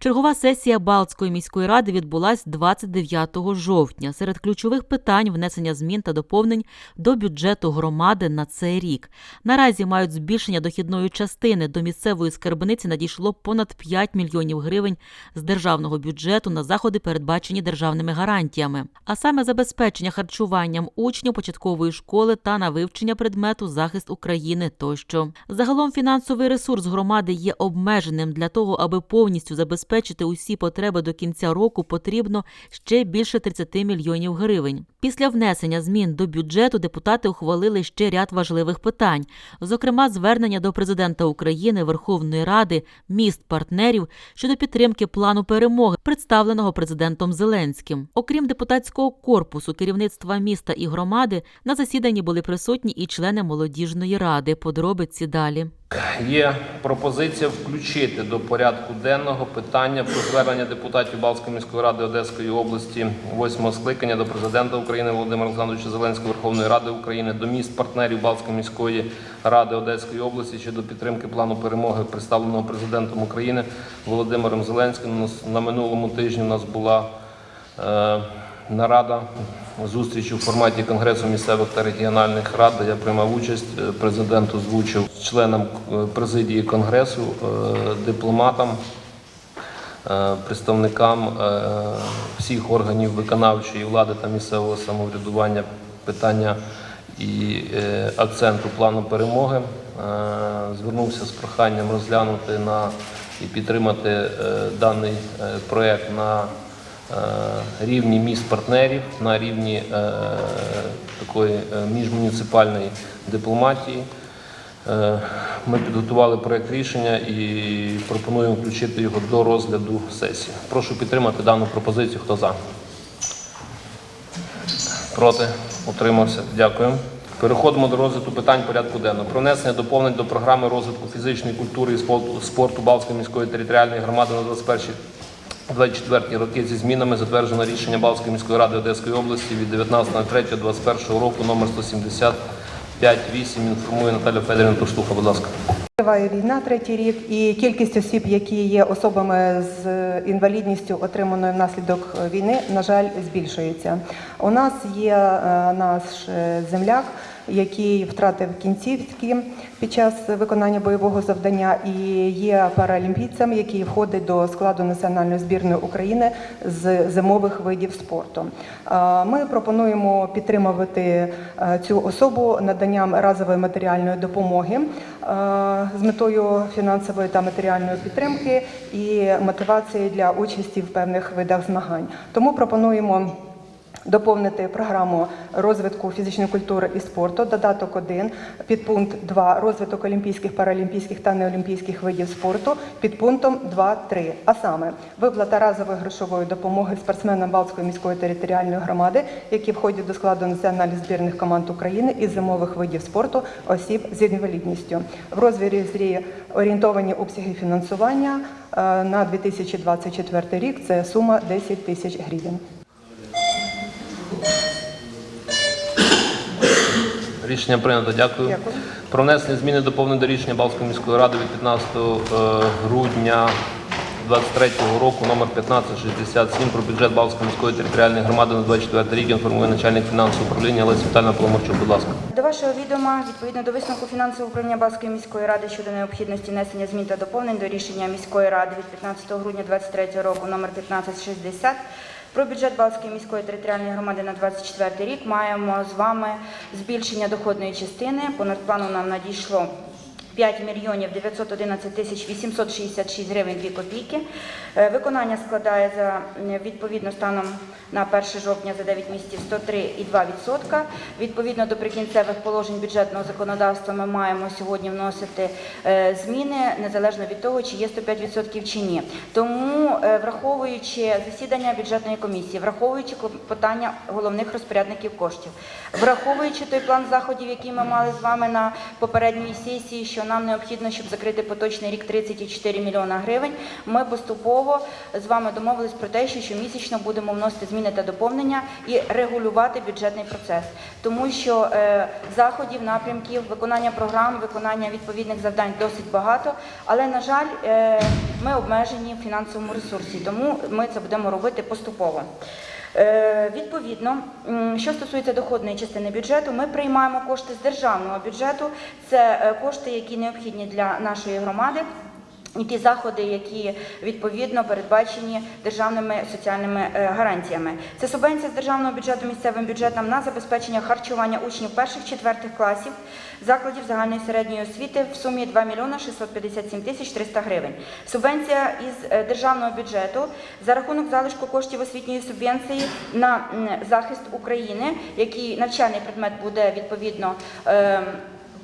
Чергова сесія Балтської міської ради відбулась 29 жовтня. Серед ключових питань внесення змін та доповнень до бюджету громади на цей рік. Наразі мають збільшення дохідної частини. До місцевої скарбниці надійшло понад 5 мільйонів гривень з державного бюджету на заходи, передбачені державними гарантіями, а саме забезпечення харчуванням учнів початкової школи та на вивчення предмету захист України тощо. Загалом фінансовий ресурс громади є обмеженим для того, аби повністю забезпечити усі потреби до кінця року, потрібно ще більше 30 мільйонів гривень. Після внесення змін до бюджету депутати ухвалили ще ряд важливих питань, зокрема, звернення до президента України, Верховної Ради, міст партнерів щодо підтримки плану перемоги, представленого президентом Зеленським. Окрім депутатського корпусу, керівництва міста і громади на засіданні були присутні і члени молодіжної ради. Подробиці далі. Є пропозиція включити до порядку денного питання про звернення депутатів Балтської міської ради Одеської області восьмого скликання до президента України Володимира Олександровича Зеленського Верховної Ради України, до міст партнерів Балтської міської ради Одеської області щодо підтримки плану перемоги, представленого президентом України Володимиром Зеленським. На минулому тижні у нас була е, нарада зустріч у форматі Конгресу місцевих та регіональних рад, де я приймав участь. Е, Президент озвучив членам е, президії Конгресу, е, дипломатам, представникам всіх органів виконавчої влади та місцевого самоврядування питання і акценту плану перемоги. Звернувся з проханням розглянути на і підтримати даний проект на рівні міст партнерів, на рівні е, такої е, міжмуніципальної дипломатії. Е, Ми підготували проект рішення і пропонуємо включити його до розгляду сесії. Прошу підтримати дану пропозицію. Хто за? Проти? Утримався. Дякую. Переходимо до розгляду питань порядку денного. Про внесення доповнень до програми розвитку фізичної культури і спорту Балтської міської територіальної громади на 21 24 роки зі змінами затверджено рішення Балтської міської ради Одеської області від 19.03.21 року номер 175.8. Інформує Наталя Федорівна Туштуха, будь ласка. Триває війна третій рік, і кількість осіб, які є особами з інвалідністю, отриманою внаслідок війни, на жаль, збільшується. У нас є е, наш е, земляк, який втратив кінцівки під час виконання бойового завдання, і є паралімпійцем, який входить до складу національної збірної України з зимових видів спорту. Ми пропонуємо підтримувати е, цю особу наданням разової матеріальної допомоги е, з метою фінансової та матеріальної підтримки і мотивації для участі в певних видах змагань. Тому пропонуємо. Доповнити програму розвитку фізичної культури і спорту, додаток 1, підпункт 2 розвиток олімпійських, паралімпійських та неолімпійських видів спорту, підпунктом 2.3. А саме виплата разової грошової допомоги спортсменам Балтської міської територіальної громади, які входять до складу національних збірних команд України із зимових видів спорту осіб з інвалідністю. В розрізі орієнтовані обсяги фінансування е, на 2024 рік. Це сума 10 тисяч гривень. Рішення прийнято. Дякую. Дякую. Про внесення зміни доповнення до рішення Балтської міської ради від 15 е, грудня 23 року номер 1567 про бюджет Балтської міської територіальної громади на 24 рік інформує начальник фінансового управління Олеся Віталіна Поломарчук. Будь ласка. До вашого відома, відповідно до висновку фінансового управління Балтської міської ради щодо необхідності внесення змін та доповнень до рішення міської ради від 15 грудня 2023 року номер 1560 про бюджет Балтської міської територіальної громади на 2024 рік маємо з вами збільшення доходної частини. Понад плану нам надійшло 5 мільйонів 911 тисяч 866 гривень 2 копійки. Е, Виконання складає за відповідно станом на 1 жовтня за 9 місяців 103,2%. Відповідно до прикінцевих положень бюджетного законодавства ми маємо сьогодні вносити е, зміни незалежно від того, чи є 105% чи ні. Тому, е, враховуючи засідання бюджетної комісії, враховуючи питання головних розпорядників коштів, враховуючи той план заходів, який ми мали з вами на попередній сесії, що нам необхідно, щоб закрити поточний рік 34 мільйона гривень. Ми поступово з вами домовились про те, що щомісячно будемо вносити зміни та доповнення і регулювати бюджетний процес, тому що е, заходів, напрямків, виконання програм, виконання відповідних завдань досить багато. Але на жаль, е, ми обмежені в фінансовому ресурсі, тому ми це будемо робити поступово. Е, Відповідно, що стосується доходної частини бюджету, ми приймаємо кошти з державного бюджету. Це е, кошти, які необхідні для нашої громади. І ті заходи, які відповідно передбачені державними соціальними е, гарантіями, це субвенція з державного бюджету місцевим бюджетам на забезпечення харчування учнів перших-четвертих класів закладів загальної середньої освіти в сумі 2 мільйона 657 тисяч 300 гривень. Субвенція із е, державного бюджету за рахунок залишку коштів освітньої субвенції на захист України, який навчальний предмет буде відповідно.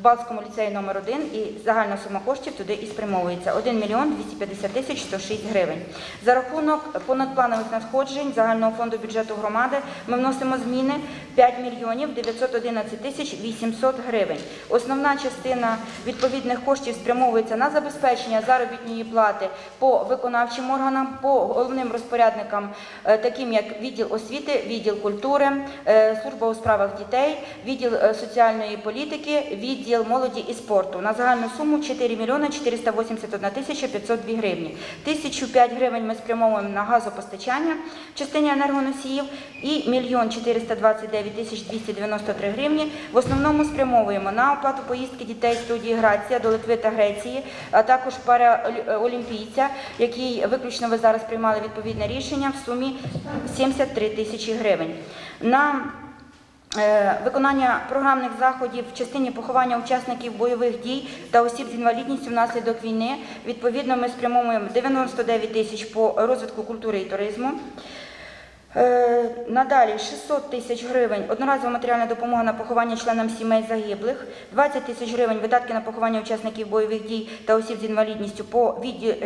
Балтському ліцеї номер 1 і загальна сума коштів туди і спрямовується 1 мільйон 250 тисяч 106 гривень. За рахунок понадпланових надходжень загального фонду бюджету громади ми вносимо зміни 5 мільйонів 911 тисяч 800 гривень. Основна частина відповідних коштів спрямовується на забезпечення заробітної плати по виконавчим органам, по головним розпорядникам, е, таким як відділ освіти, відділ культури, е, служба у справах дітей, відділ е, соціальної політики, відділ молоді і спорту на загальну суму 4 мільйони 481 тисяча 502 гривні. 1005 гривень ми спрямовуємо на газопостачання в частині енергоносіїв і мільйон 429 тисяч 293 гривні. В основному спрямовуємо на оплату поїздки дітей студії Грація до Литви та Греції, а також параолімпійця, який виключно ви зараз приймали відповідне рішення в сумі 73 тисячі гривень. На Е, Виконання програмних заходів в частині поховання учасників бойових дій та осіб з інвалідністю внаслідок війни. Відповідно, ми спрямовуємо 99 тисяч по розвитку культури і туризму. Е, Надалі 600 тисяч гривень одноразова матеріальна допомога на поховання членам сімей загиблих, 20 тисяч гривень видатки на поховання учасників бойових дій та осіб з інвалідністю по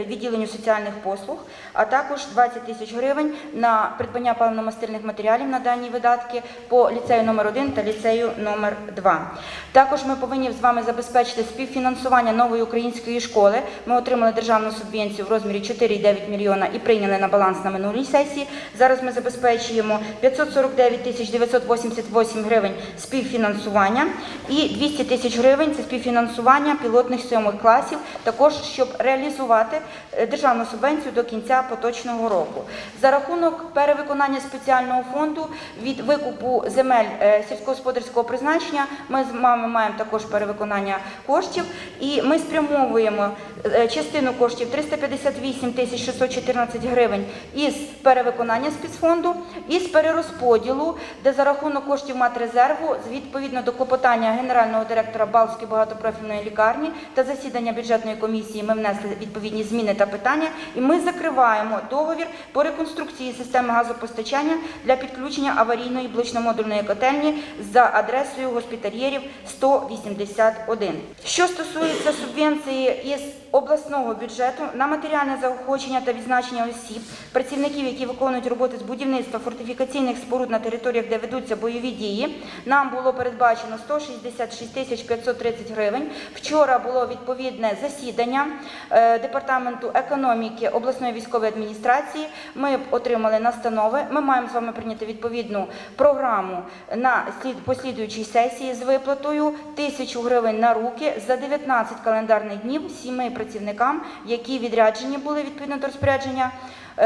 відділенню соціальних послуг, а також 20 тисяч гривень на придбання паливно-мастильних матеріалів на дані видатки по ліцею номер 1 та ліцею номер 2. Також ми повинні з вами забезпечити співфінансування нової української школи. Ми отримали державну субвенцію в розмірі 4,9 мільйона і прийняли на баланс на минулій сесії. Зараз ми забезпечуємо 549 тисяч 988 гривень співфінансування і 200 тисяч гривень це співфінансування пілотних сьомих класів, також щоб реалізувати е, державну субвенцію до кінця поточного року. За рахунок перевиконання спеціального фонду від викупу земель е, сільськогосподарського призначення ми з вами маємо також перевиконання коштів, і ми спрямовуємо е, частину коштів 358 тисяч 614 гривень із перевиконання спецфонду і з перерозподілу, де за рахунок коштів матрезерву, відповідно до клопотання генерального директора Балтської багатопрофільної лікарні та засідання бюджетної комісії, ми внесли відповідні зміни та питання, і ми закриваємо договір по реконструкції системи газопостачання для підключення аварійної блочно-модульної котельні за адресою госпітальєрів 181. Що стосується субвенції із обласного бюджету на матеріальне заохочення та відзначення осіб, працівників, які виконують роботи з будівництва фортифікаційних споруд на територіях, де ведуться бойові дії, нам було передбачено 166 тисяч 530 гривень. Вчора було відповідне засідання е, департаменту економіки обласної військової адміністрації. Ми отримали настанови. Ми маємо з вами прийняти відповідну програму на слід послідуючій сесії з виплатою тисячу гривень на руки за 19 календарних днів сіми працівникам, які відряджені були відповідно до розпорядження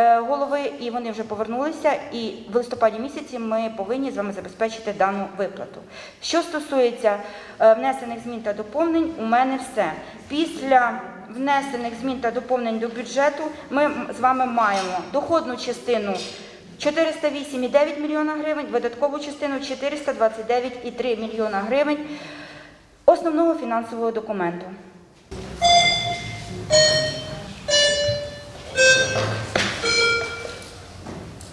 голови, і вони вже повернулися. І в листопаді місяці ми повинні з вами забезпечити дану виплату. Що стосується е, внесених змін та доповнень, у мене все. Після внесених змін та доповнень до бюджету ми з вами маємо доходну частину 408,9 мільйона гривень, видаткову частину 429,3 мільйона гривень основного фінансового документу.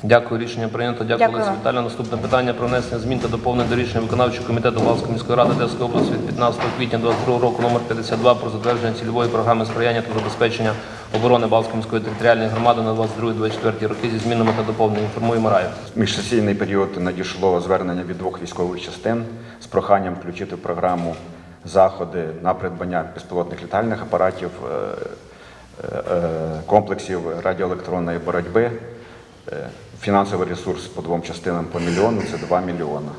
Дякую, рішення прийнято. Дякую, Дякую Олеся. Наступне питання про внесення змін та доповнень до рішення виконавчого комітету Балтської міської ради Одеської області від 15 квітня 2022 року номер 52 про затвердження цільової програми сприяння та забезпечення оборони Балтської міської територіальної громади на 22-24 роки зі змінами та доповненнями. Інформуємо Раю. В Міжсесійний період надійшло звернення від двох військових частин з проханням включити в програму заходи на придбання безпілотних літальних апаратів, е, е, е, комплексів радіоелектронної боротьби. Фінансовий ресурс по двом частинам по мільйону це 2 мільйона.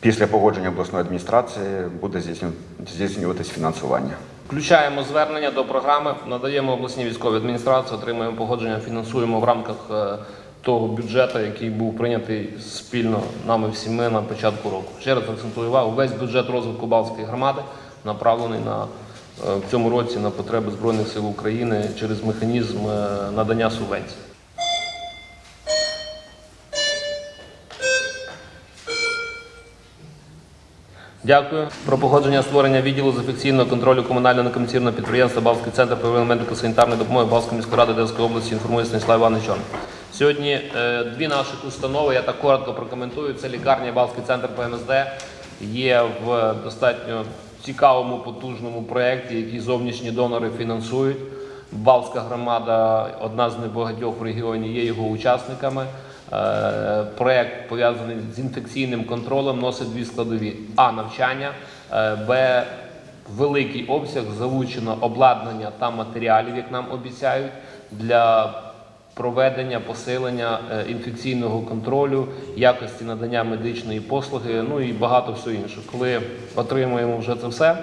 Після погодження обласної адміністрації буде здійснюватись фінансування. Включаємо звернення до програми, надаємо обласній військовій адміністрації, отримуємо погодження, фінансуємо в рамках е, того бюджету, який був прийнятий спільно нами всіми на початку року. Ще раз акцентую увагу, весь бюджет розвитку Балтської громади направлений на е, в цьому році на потреби Збройних сил України через механізм е, надання субвенцій. Дякую. Про погодження створення відділу з офіційного контролю комунального некомерційного підприємства Балтський центр первинної медико-санітарної допомоги Балтської міської ради Одеської області інформує Станіслав Іванович. Сьогодні е, дві наших установи, я так коротко прокоментую. Це лікарня і Балтський центр ПМСД є в достатньо цікавому, потужному проєкті, який зовнішні донори фінансують. Балтська громада, одна з небагатьох в регіоні, є його учасниками. Е, Проект пов'язаний з інфекційним контролем носить дві складові: а навчання, е, б великий обсяг залучено обладнання та матеріалів, як нам обіцяють, для проведення посилення е, інфекційного контролю, якості надання медичної послуги, ну і багато всього іншого. Коли отримуємо вже це все,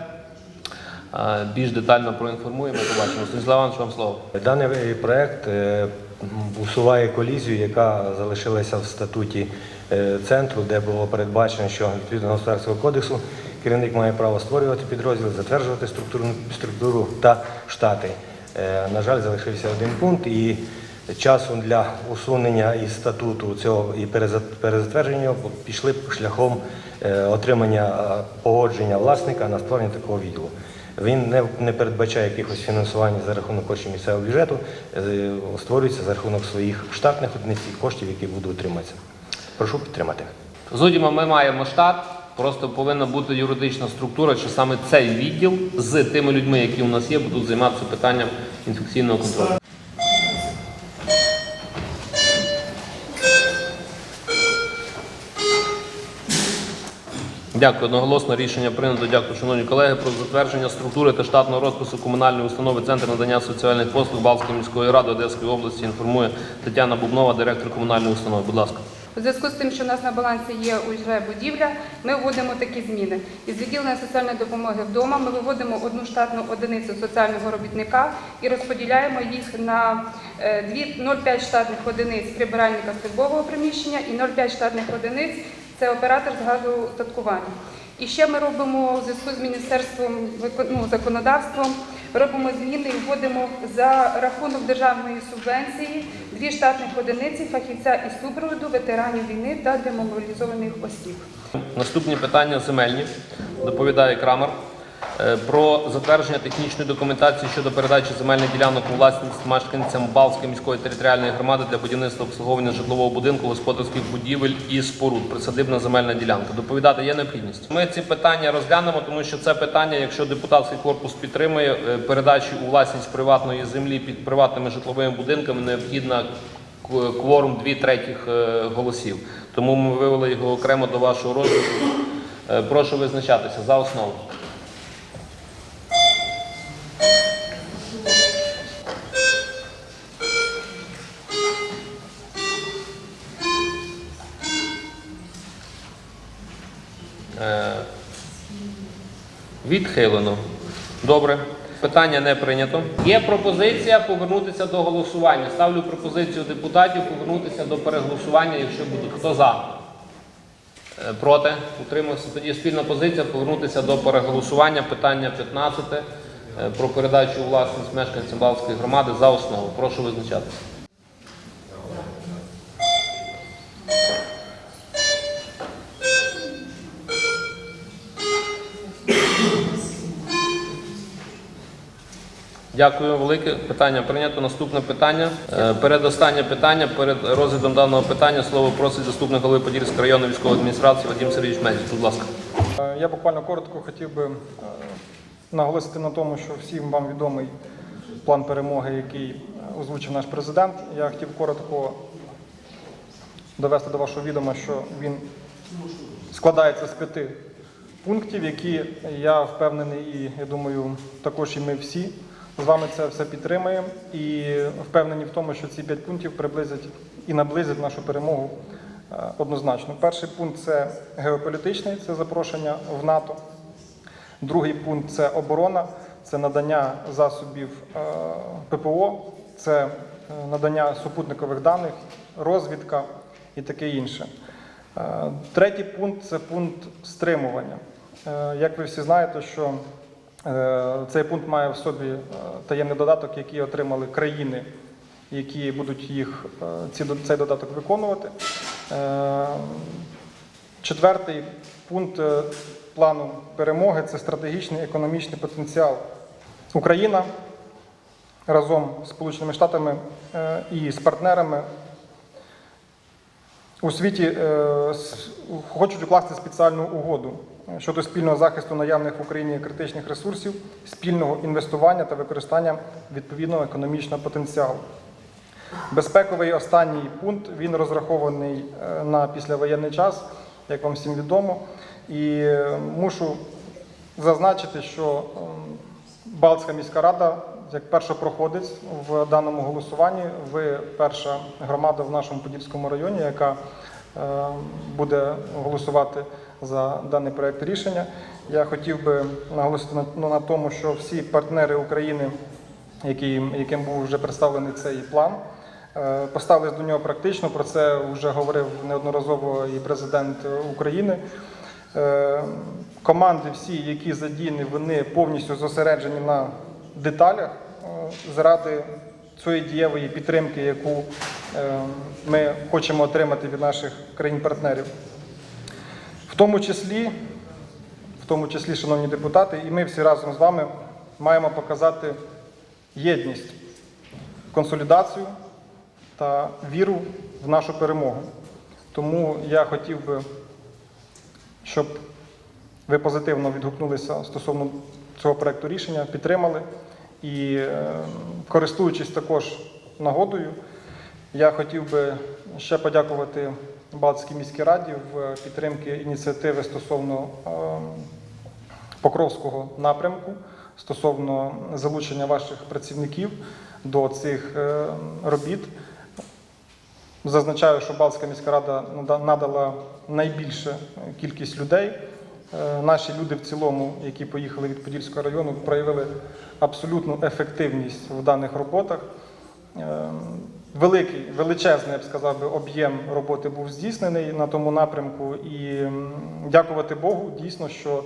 більш детально проінформуємо, побачимо. Станіслав Іванович, вам слово. Даний проект м, усуває колізію, яка залишилася в статуті е, центру, де було передбачено, що відповідно до кодексу керівник має право створювати підрозділ, затверджувати структуру, структуру та штати. Е, На жаль, залишився один пункт, і часом для усунення із статуту цього і перезатвердження пішли шляхом е, отримання погодження власника на створення такого відділу. Він не, не передбачає якихось фінансування за рахунок коштів місцевого бюджету, е, створюється за рахунок своїх штатних одиниць і коштів, які будуть утриматися. Прошу підтримати. Зодімо, ми маємо штат. Просто повинна бути юридична структура, що саме цей відділ з тими людьми, які у нас є, будуть займатися питанням інфекційного контролю. Дякую. Одноголосно рішення прийнято. Дякую, шановні колеги, про затвердження структури та штатного розпису комунальної установи Центр надання соціальних послуг Балтської міської ради Одеської області. Інформує Тетяна Бубнова, директор комунальної установи. Будь ласка. У зв'язку з тим, що у нас на балансі є уже будівля, ми вводимо такі зміни. Із відділення соціальної допомоги вдома ми виводимо одну штатну одиницю соціального робітника і розподіляємо їх на е, дві- 0,5 штатних одиниць прибиральника службового приміщення і 0,5 штатних одиниць це оператор з газоустаткування. І ще ми робимо у зв'язку з міністерством ну, законодавством, робимо зміни і вводимо за рахунок державної субвенції дві штатних одиниці фахівця із супроводу ветеранів війни та демобілізованих осіб. Наступні питання земельні. Доповідає Крамер. Е, Про затвердження технічної документації щодо передачі земельних ділянок у власність мешканцям Балтської міської територіальної громади для будівництва обслуговування житлового будинку, господарських будівель і споруд. Присадибна земельна ділянка. Доповідати є необхідність. Ми ці питання розглянемо, тому що це питання, якщо депутатський корпус підтримує е, передачі у власність приватної землі під приватними житловими будинками, необхідна кворум дві третіх е, голосів. Тому ми вивели його окремо до вашого розгляду. Прошу визначатися за основу. Е, Відхилено. Добре. Питання не прийнято. Є пропозиція повернутися до голосування. Ставлю пропозицію депутатів повернутися до переголосування, якщо будуть. Хто за? Е, Проти? Утримався. Тоді спільна позиція повернутися до переголосування. Питання 15 е, про передачу власність мешканцям Балтської громади за основу. Прошу визначатися. Дякую велике. Питання прийнято. Наступне питання. Е, Передостаннє питання. Перед розглядом даного питання слово просить заступник голови Подільської районної військової адміністрації Вадим Сергійович Мезіч. Будь ласка. Е, Я буквально коротко хотів би е, наголосити на тому, що всім вам відомий план перемоги, який озвучив наш президент. Я хотів коротко довести до вашого відома, що він складається з п'яти пунктів, які я впевнений, і я думаю, також і ми всі з вами це все підтримаємо. І впевнені в тому, що ці п'ять пунктів приблизять і наблизять нашу перемогу е, однозначно. Перший пункт це геополітичний, це запрошення в НАТО. Другий пункт це оборона, це надання засобів е, ППО, це е, надання супутникових даних, розвідка і таке інше. Е, Третій пункт це пункт стримування. Як ви всі знаєте, що цей пункт має в собі таємний додаток, який отримали країни, які будуть їх цей додаток виконувати. Четвертий пункт плану перемоги це стратегічний економічний потенціал. Україна разом з Сполученими Штатами е, і з партнерами у світі е, хочуть укласти спеціальну угоду щодо спільного захисту наявних в Україні критичних ресурсів, спільного інвестування та використання відповідного економічного потенціалу. Безпековий останній пункт він розрахований е, на післявоєнний час, як вам всім відомо. І е, мушу зазначити, що ем, Балтська міська рада, як першопроходець в даному голосуванні, ви перша громада в нашому Подільському районі, яка е, буде голосувати за даний проект рішення. Я хотів би наголосити на, ну, на тому, що всі партнери України, яким, яким був вже представлений цей план, е, поставились до нього практично. Про це вже говорив неодноразово і президент України. Е, Команди всі, які задіяні, вони повністю зосереджені на деталях е, заради цієї дієвої підтримки, яку е, ми хочемо отримати від наших країн-партнерів. В тому числі, в тому числі, шановні депутати, і ми всі разом з вами маємо показати єдність, консолідацію та віру в нашу перемогу. Тому я хотів би, щоб ви позитивно відгукнулися стосовно цього проекту рішення, підтримали. І е, користуючись також нагодою, я хотів би ще подякувати Балтській міській раді в підтримці ініціативи стосовно е, Покровського напрямку, стосовно залучення ваших працівників до цих е, робіт. Зазначаю, що Балтська міська рада надала найбільше кількість людей. Е, Наші люди в цілому, які поїхали від Подільського району, проявили абсолютну ефективність в даних роботах. Е, Великий, величезний, я б сказав, би, об'єм роботи був здійснений на тому напрямку. І дякувати Богу, дійсно, що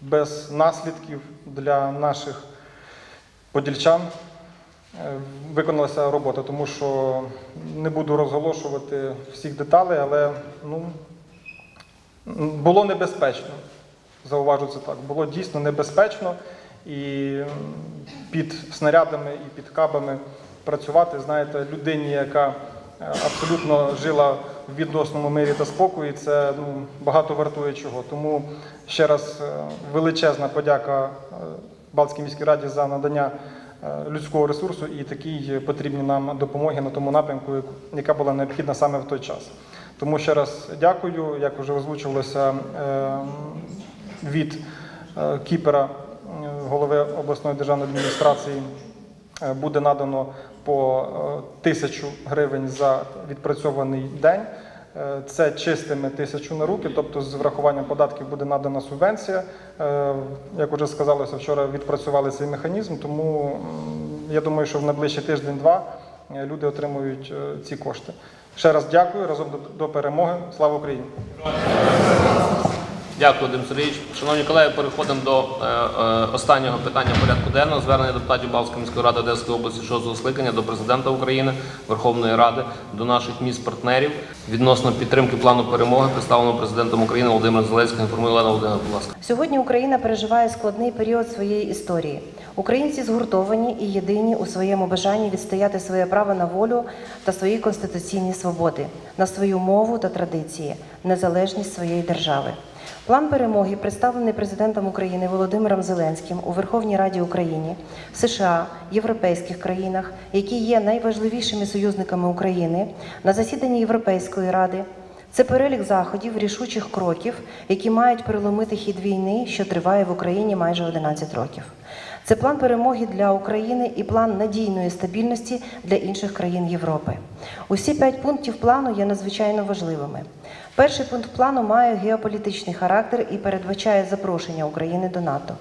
без наслідків для наших подільчан е, виконалася робота, тому що не буду розголошувати всіх деталей, але ну, було небезпечно. Зауважу це так. Було дійсно небезпечно і під снарядами і під кабами працювати, знаєте, людині, яка е, абсолютно жила в відносному мирі та спокої, це ну, багато вартує чого. Тому ще раз е, величезна подяка е, Балтській міській раді за надання е, людського ресурсу і такій потрібній нам допомоги на тому напрямку, яка була необхідна саме в той час. Тому ще раз дякую, як вже озвучувалося е, від е, Кіпера, е, голови обласної державної адміністрації, е, буде надано по е, тисячу гривень за відпрацьований день. Е, Це чистими тисячу на руки, тобто з врахуванням податків буде надана субвенція. Е, Як вже сказалося, вчора відпрацювали цей механізм, тому я думаю, що в найближчий тиждень-два е, люди отримують ці кошти. Ще раз дякую разом до перемоги. Слава Україні! Дякую, Дим Сергійович. Шановні колеги, переходимо до е, е, останнього питання порядку денного. Звернення депутатів Балтської міської ради Одеської області шостого скликання до президента України, Верховної Ради, до наших міст-партнерів відносно підтримки плану перемоги, представленого президентом України Володимиром Зеленським. Інформує Олена Володимирівна, будь ласка. Сьогодні Україна переживає складний період своєї історії. Українці згуртовані і єдині у своєму бажанні відстояти своє право на волю та свої конституційні свободи, на свою мову та традиції, незалежність своєї держави. План перемоги, представлений президентом України Володимиром Зеленським у Верховній Раді України, США, європейських країнах, які є найважливішими союзниками України, на засіданні Європейської ради. Це перелік заходів, рішучих кроків, які мають переломити хід війни, що триває в Україні майже 11 років. Це план перемоги для України і план надійної стабільності для інших країн Європи. Усі п'ять пунктів плану є надзвичайно важливими. Перший пункт плану має геополітичний характер і передбачає запрошення України до НАТО.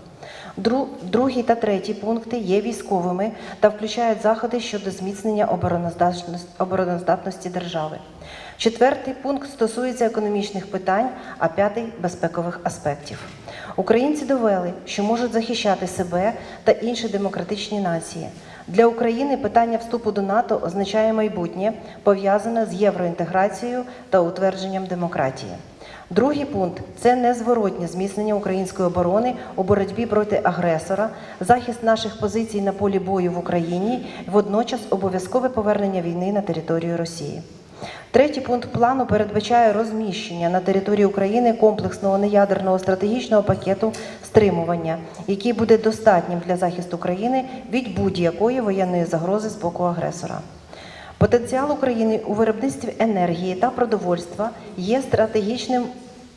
Дру- Другий та третій пункти є військовими та включають заходи щодо зміцнення обороноздатності держави. Четвертий пункт стосується економічних питань, а п'ятий безпекових аспектів. Українці довели, що можуть захищати себе та інші демократичні нації. Для України питання вступу до НАТО означає майбутнє, пов'язане з євроінтеграцією та утвердженням демократії. Другий пункт це незворотнє зміцнення української оборони у боротьбі проти агресора, захист наших позицій на полі бою в Україні, водночас обов'язкове повернення війни на територію Росії. Третій пункт плану передбачає розміщення на території України комплексного неядерного стратегічного пакету стримування, який буде достатнім для захисту країни від будь-якої воєнної загрози з боку агресора. Потенціал України у виробництві енергії та продовольства є стратегічним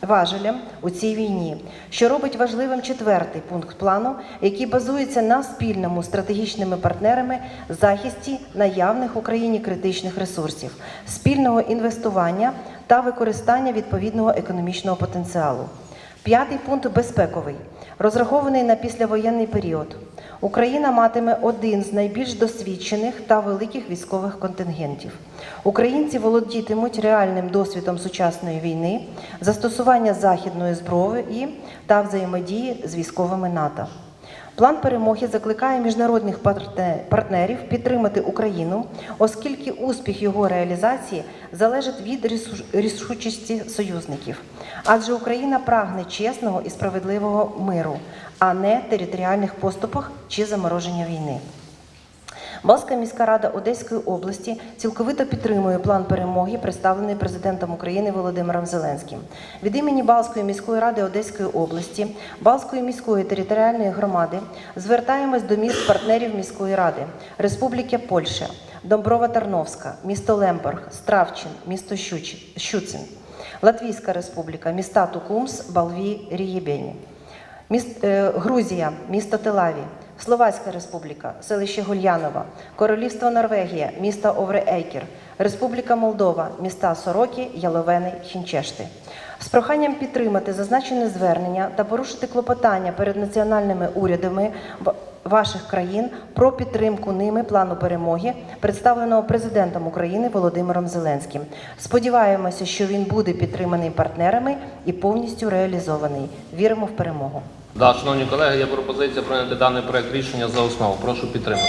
важелем у цій війні, що робить важливим четвертий пункт плану, який базується на спільному стратегічними партнерами захисті наявних в Україні критичних ресурсів, спільного інвестування та використання відповідного економічного потенціалу. П'ятий пункт безпековий, розрахований на післявоєнний період. Україна матиме один з найбільш досвідчених та великих військових контингентів. Українці володітимуть реальним досвідом сучасної війни, застосування західної зброї та взаємодії з військовими НАТО. План перемоги закликає міжнародних партнерів підтримати Україну, оскільки успіх його реалізації залежить від рішучості союзників. Адже Україна прагне чесного і справедливого миру, а не територіальних поступок чи замороження війни. Балська міська рада Одеської області цілковито підтримує план перемоги, представлений президентом України Володимиром Зеленським. Від імені Балської міської ради Одеської області, Балської міської територіальної громади звертаємось до міст партнерів міської ради Республіки Польща, Домброва Тарновська, місто Лемберг, Стравчин, місто Щуцин, Латвійська Республіка, міста Тукумс, Балві, Рієбені. Е, Грузія, місто Телаві, Словацька Республіка, селище Гульянова, Королівство Норвегія, місто Овре-Ейкер, Республіка Молдова, міста Сороки, Яловени, Хінчешти. З проханням підтримати зазначене звернення та порушити клопотання перед національними урядами ваших країн про підтримку ними плану перемоги, представленого президентом України Володимиром Зеленським. Сподіваємося, що він буде підтриманий партнерами і повністю реалізований. Віримо в перемогу. Да, шановні колеги, є пропозиція прийняти даний проект рішення за основу. Прошу підтримати.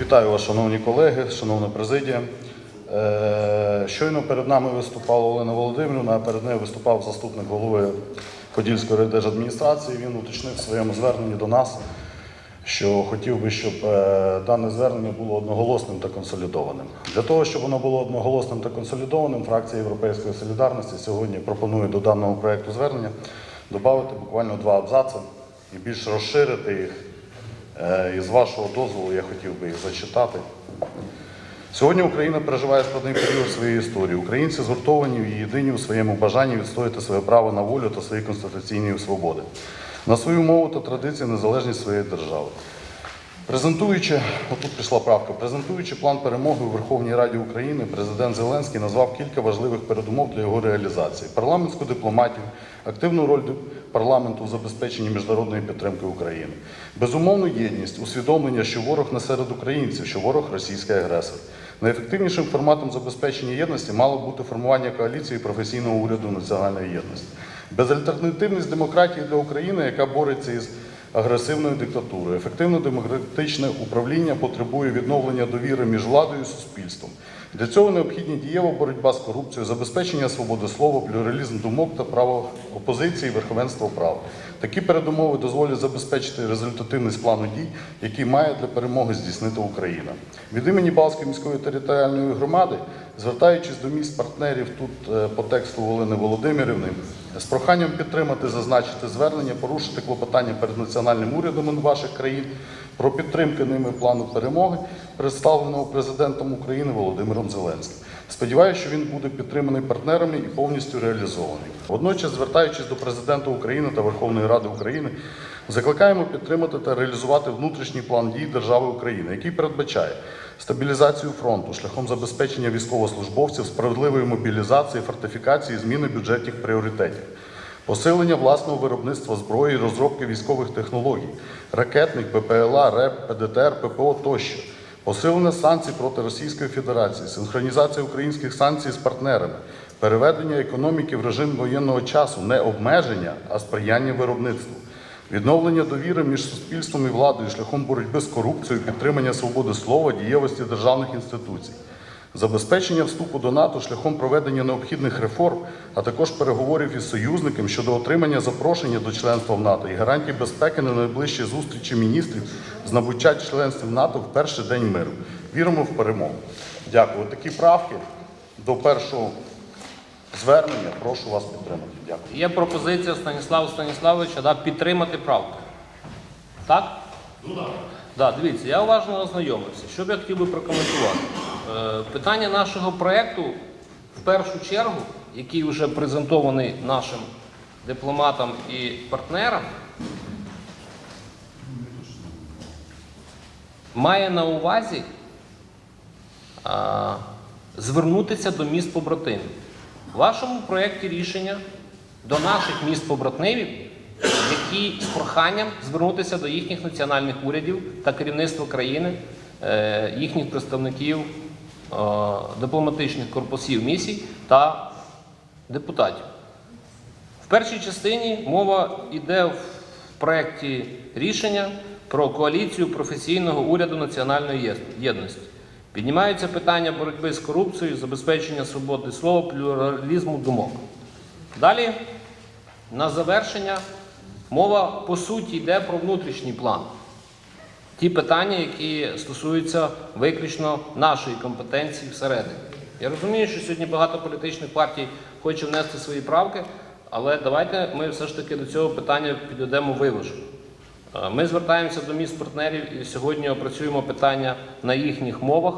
Вітаю вас, шановні колеги, шановна президія. Е, Щойно перед нами виступала Олена Володимирівна, а перед нею виступав заступник голови Подільської райдержадміністрації. Він уточнив в своєму зверненні до нас, що хотів би, щоб е, дане звернення було одноголосним та консолідованим. Для того, щоб воно було одноголосним та консолідованим, фракція Європейської солідарності сьогодні пропонує до даного проекту звернення додати буквально два абзаци і більш розширити їх. Е, І з вашого дозволу я хотів би їх зачитати. Сьогодні Україна переживає складний період своєї історії. Українці згуртовані і єдині у своєму бажанні відстояти своє право на волю та свої конституційні свободи, на свою мову та традиції незалежність своєї держави. Презентуючи, отут пішла правка, презентуючи план перемоги у Верховній Раді України, президент Зеленський назвав кілька важливих передумов для його реалізації: парламентську дипломатію, активну роль парламенту у забезпеченні міжнародної підтримки України, безумовну єдність, усвідомлення, що ворог не серед українців, що ворог російський агресор. Найефективнішим форматом забезпечення єдності мало бути формування коаліції професійного уряду національної єдності. Безальтернативність демократії для України, яка бореться із агресивною диктатурою. Ефективне демократичне управління потребує відновлення довіри між владою і суспільством. Для цього необхідні дієва боротьба з корупцією, забезпечення свободи слова, плюралізм думок та право опозиції, верховенство права. Такі передумови дозволять забезпечити результативність плану дій, який має для перемоги здійснити Україна. Від імені Балської міської територіальної громади, звертаючись до міст партнерів тут е, по тексту Олени Володимирівни, з проханням підтримати зазначити звернення, порушити клопотання перед національним урядом ваших країн про підтримку ними плану перемоги, представленого президентом України Володимиром Зеленським. Сподіваюся, що він буде підтриманий партнерами і повністю реалізований. Водночас, звертаючись до президента України та Верховної Ради України, закликаємо підтримати та реалізувати внутрішній план дій держави України, який передбачає стабілізацію фронту шляхом забезпечення військовослужбовців, справедливої мобілізації, фортифікації, зміни бюджетних пріоритетів. Посилення власного виробництва зброї, розробки військових технологій, ракетних, БПЛА, РЕП, ПДТР, ППО тощо, посилення санкцій проти Російської Федерації, синхронізація українських санкцій з партнерами, переведення економіки в режим воєнного часу, не обмеження, а сприяння виробництву. Відновлення довіри між суспільством і владою шляхом боротьби з корупцією, підтримання свободи слова, дієвості державних інституцій, забезпечення вступу до НАТО шляхом проведення необхідних реформ, а також переговорів із союзниками щодо отримання запрошення до членства в НАТО і гарантій безпеки на найближчі зустрічі міністрів з набуття членства в НАТО в перший день миру. Віримо в перемогу. Дякую. Такі правки до першого звернення прошу вас підтримати. Дякую. Є пропозиція Станіслава Станіславовича да, підтримати правку. Так? Ну так. Да, дивіться, я уважно ознайомився. Що б я хотів би прокоментувати? Е, питання нашого проєкту в першу чергу, який вже презентований нашим дипломатам і партнерам, має на увазі а, звернутися до міст побратимів. У вашому проєкті рішення до наших міст побратимів, які з проханням звернутися до їхніх національних урядів та керівництва країни, е, їхніх представників дипломатичних корпусів місій та депутатів. В першій частині мова йде в проєкті рішення про коаліцію професійного уряду національної єдності. Піднімаються питання боротьби з корупцією, забезпечення свободи слова, плюралізму думок. Далі, на завершення, мова по суті йде про внутрішній план. Ті питання, які стосуються виключно нашої компетенції всередині. Я розумію, що сьогодні багато політичних партій хоче внести свої правки, але давайте ми все ж таки до цього питання підійдемо виважено. Ми звертаємося до міст партнерів і сьогодні опрацюємо питання на їхніх мовах,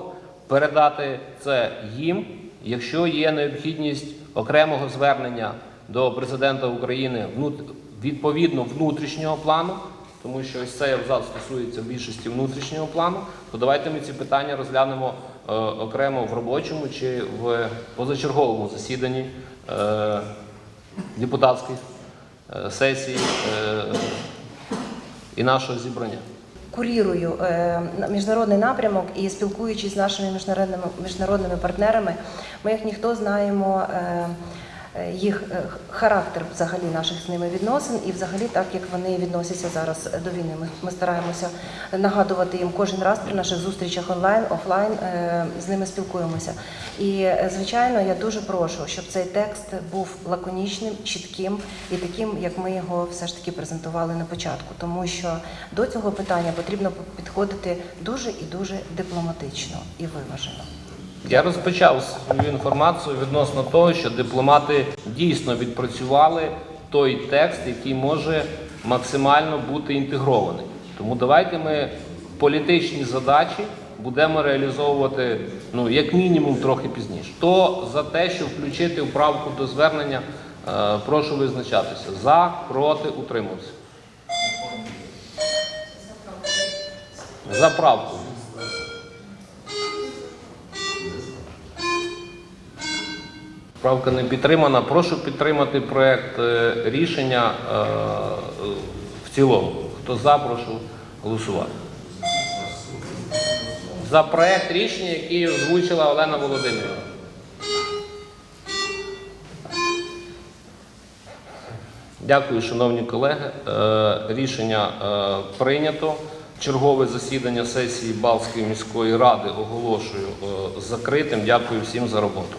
передати це їм, якщо є необхідність окремого звернення до президента України відповідно внутрішнього плану, тому що ось цей абзац стосується більшості внутрішнього плану, то давайте ми ці питання розглянемо е, окремо в робочому чи в позачерговому засіданні е, е, сесії е, і нашого зібрання. Курірую міжнародний напрямок і спілкуючись з нашими міжнародними міжнародними партнерами, ми як ніхто знаємо їх е, характер взагалі наших з ними відносин, і взагалі так як вони відносяться зараз до війни. Ми, стараємося нагадувати їм кожен раз при наших зустрічах онлайн, офлайн е, з ними спілкуємося. І е, звичайно, я дуже прошу, щоб цей текст був лаконічним, чітким і таким, як ми його все ж таки презентували на початку, тому що до цього питання потрібно підходити дуже і дуже дипломатично і виважено. Я розпочав свою інформацію відносно того, що дипломати дійсно відпрацювали той текст, який може максимально бути інтегрований. Тому давайте ми політичні задачі будемо реалізовувати ну, як мінімум трохи пізніше. Хто за те, щоб включити вправку до звернення, е, прошу визначатися. За, проти, утримався. За правку. Правка не підтримана. Прошу підтримати проект е, рішення е, в цілому. Хто за, прошу голосувати. За проект рішення, який озвучила Олена Володимирівна. Дякую, шановні колеги. Е, Рішення прийнято. Чергове засідання сесії Балтської міської ради оголошую закритим. Дякую всім за роботу.